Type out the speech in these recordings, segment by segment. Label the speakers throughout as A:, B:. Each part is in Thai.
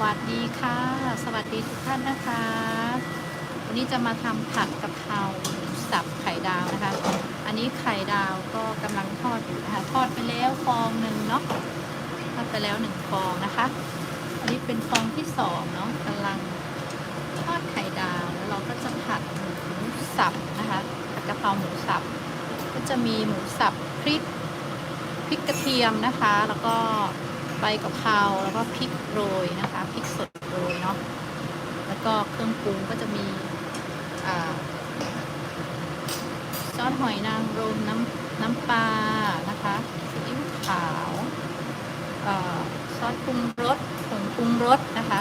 A: วัสดีค่ะ สวัสดีทุกท่านนะคะ วันนี้จะมาทำผัดกะเพราหมูสับไข่ดาวนะคะ อันนี้ไข่ดาวก็กำลังทอดอยู่นะคะ ทอดไปแล้วฟองหนึ่งเนาะ ทอดไปแล้วหนึ่งฟองนะคะ อันนี้เป็นฟองที่สองเนาะกำลังทอดไข่ดาว แล้วเราก็จะผัดหมูสับนะคะผัดกะเพราหมูสับ ก็จะมีหมูสับพริกพริกกระเทียมนะคะ แล้วก็ ใบกะเพราแล้วก็พริกโรยนะคะพริกสดโรยเนาะแล้วก็เครื่องปรุงก็จะมีซอสหอยนางรมน้ำน้ำปลานะคะซีอิ๊วขาวซอสปรุงรสผงปรุงรสนะคะ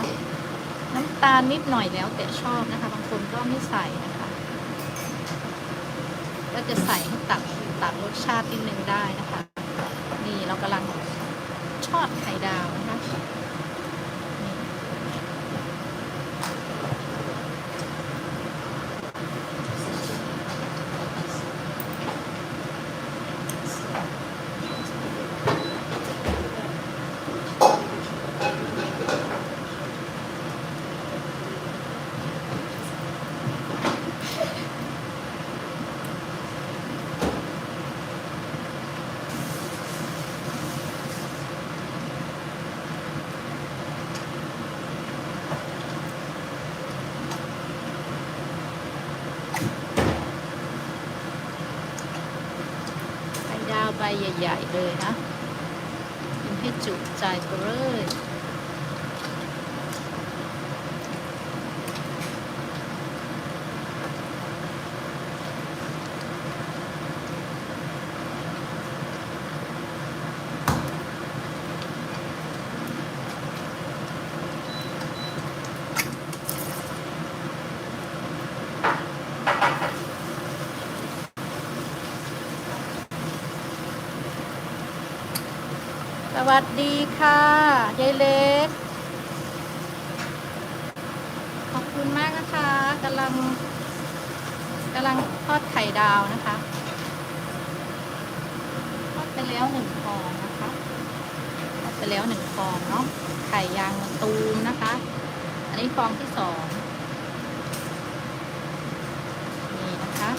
A: น้ำตาลนิดหน่อยแล้วแต่ชอบนะคะ บางคนก็ไม่ใส่นะคะก็จะใส่ให้ตัดตัดรสชาตินิดนึงได้นะคะ ชอบไข่ดาวนะคะ ใหญ่ ๆ เลยนะกินให้จุใจไปเลย สวัสดีค่ะยายเล็ก ขอบคุณมากนะคะกำลังกำลังทอดไข่ดาวนะคะทอดไปแล้วหนึ่งฟองนะคะทอดไปแล้วหนึ่งฟองเนาะไข่ยางมะตูมนะคะ อันนี้ฟองที่สองนี่นะคะ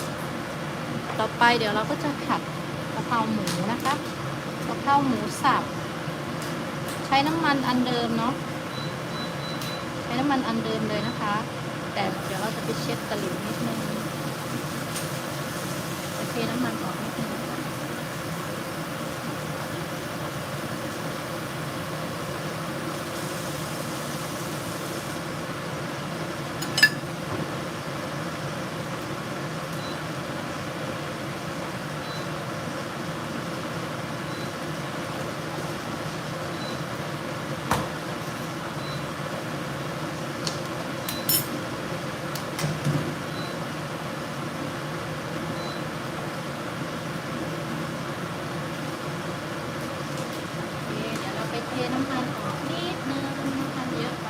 A: ต่อไปเดี๋ยวเราก็จะผัดกะเพราหมูนะคะกะเพราหมูสับ ช้น้ำมันอันเดิมเนาะใช้น้ำมันอันเดิมเลยนะคะ แต่เดี๋ยวเราจะไปเช็ดตะหลิวนิดนึงโอเทน้ำมันออกนิดนึงนะคะโอเคเดี๋ ยวเปเทน้ำตาลออกนิำมันเยอะไป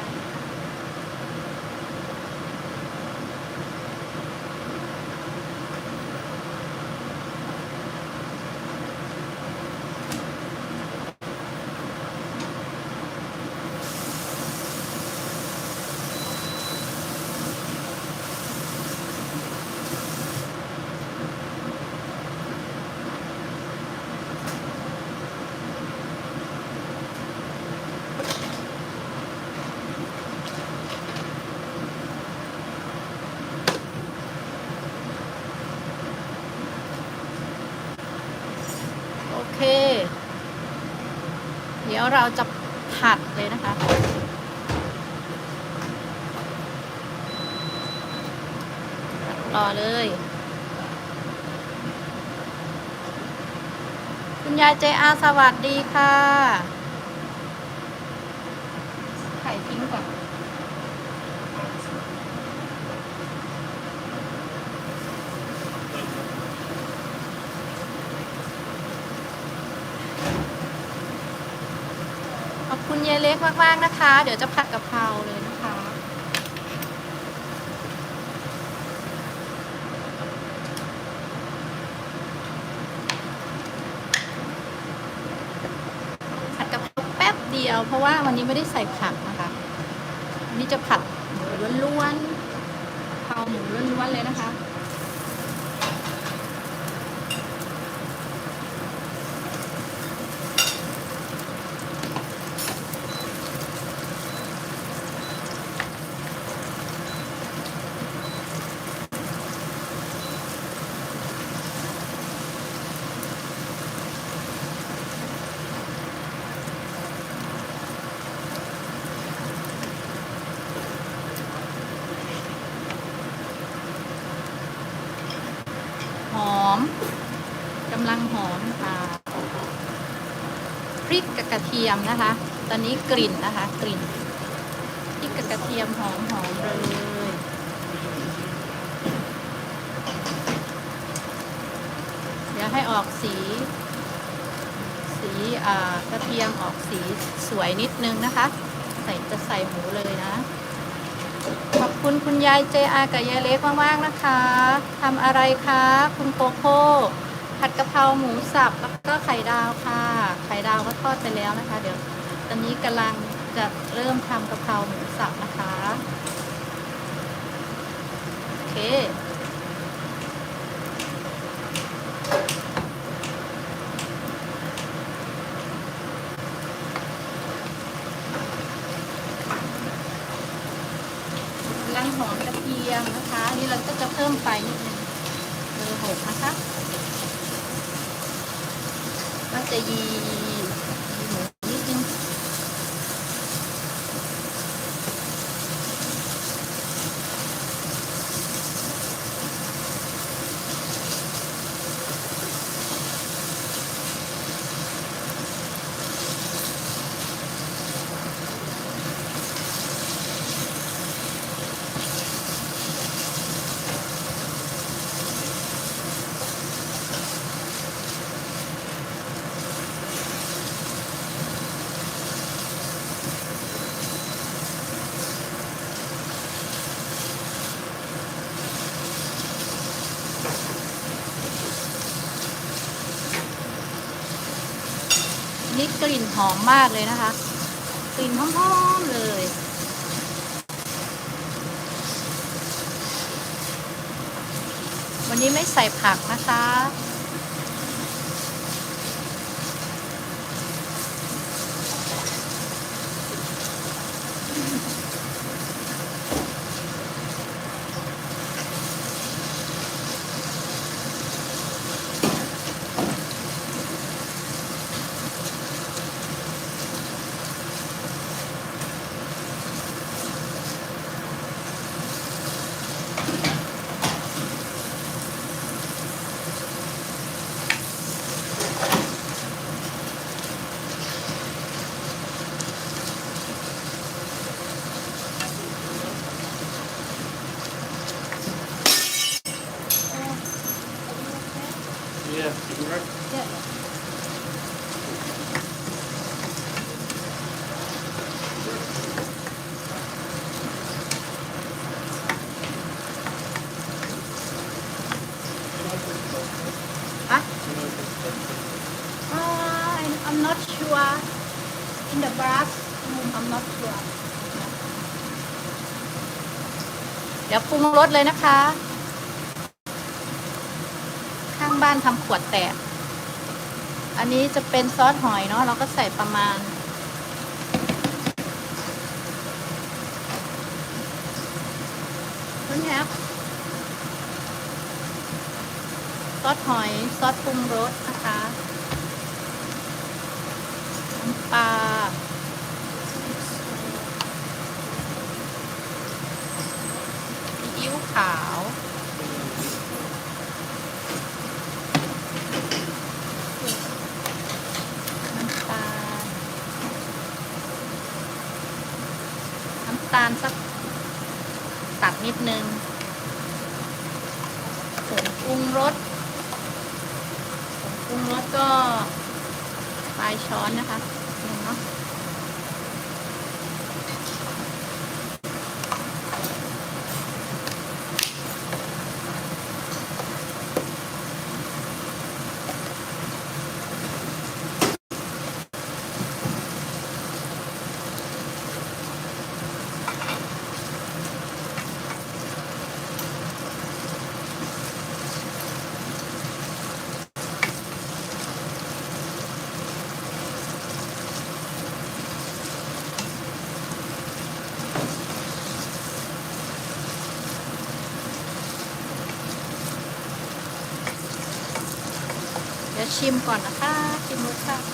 A: โอเค เดี๋ยวเราจะผัดเลยนะคะ รอเลย คุณยายเจอาสวัสดีค่ะ ไข่ทิ้งก่อน คุณยายเล็กมากๆนะคะ เดี๋ยวจะผัดกะเพราเลยนะคะ ผัดกะเพราแป๊บเดียว เพราะว่าวันนี้ไม่ได้ใส่ผักนะคะอันนี้จะผัดหมูล้วนๆเผาหมูล้วนๆเลยนะคะ หอมกำลังหอมอ่าพริ กระเทียมนะคะ ตอนนี้กลิ่นนะคะ กลิ่นพริกกับกระเทียมหอมหอมเลยเดี๋ยวให้ออกสี สีอ่ากระเทียมออกสีสวยนิดนึงนะคะ ใส่จะใส่หมูเลยนะขอบคุณคุณยายเจอากับยายเล็กมากๆนะคะ ทำอะไรคะ คุณโกโก้ผัดกะเพราหมูสับแล้วก็ไข่ดาวค่ะไข่ดาวก็ทอดไปแล้วนะคะ เดี๋ยวตอนนี้กำลังจะเริ่มทำกะเพราหมูสับนะคะโอเคกำลังหอมกระเทียมนะคะ นี่เราก็จะเพิ่มไฟนิดนึงเบอร์หกนะคะก็จะยียีหมูนิดนึง นี่กลิ่นหอมมากเลยนะคะ กลิ่นหอมๆเลยวันนี้ไม่ใส่ผักนะคะ I'm, not sure. In the brass room, I'm not sure. เดี๋ยวปรุงรสเลยนะคะ ข้างบ้านทำขวดแตก อันนี้จะเป็นซอสหอยเนาะเราก็ใส่ประมาณคุณแฮปซอสหอย ซอสปรุงรสนะคะ ปลาซีอิ๊วขาว น้ำตาล น้ำตาลสักตัดนิดนึงผงปรุงรสผงปรุงรสก็ปลายช้อนนะคะ ชิมก่อนนะคะ ชิมรสชาติ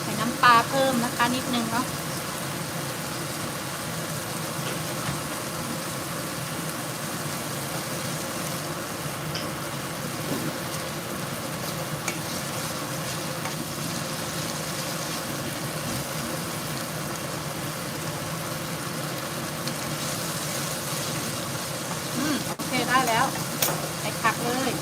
A: ใส่น้ำปลาเพิ่มนะคะนิดนึงเนาะ อืม โอเค ได้แล้วใส่ผักเลย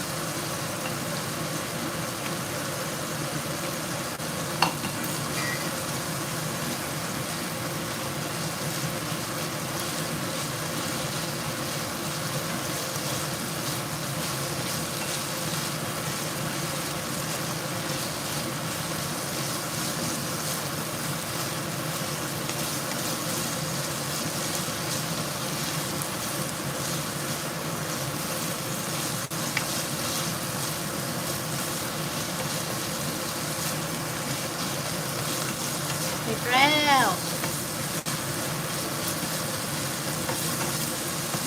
A: เสร็จแล้ว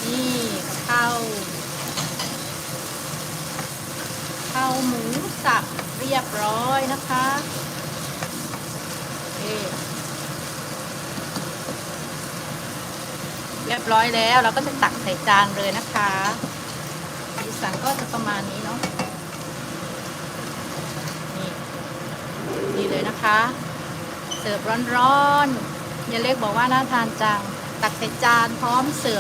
A: นี่ข้าวข้าวหมู สับเรียบร้อยนะคะเเรียบร้อยแล้วเราก็จะตักใส่จานเลยนะคะสีสันก็จะประมาณนี้เนาะนี่นี่เลยนะคะ เสิร์ฟร้อนๆยายเล็กบอกว่าน่าทานจัง ตักใส่จานพร้อมเสิร์ฟ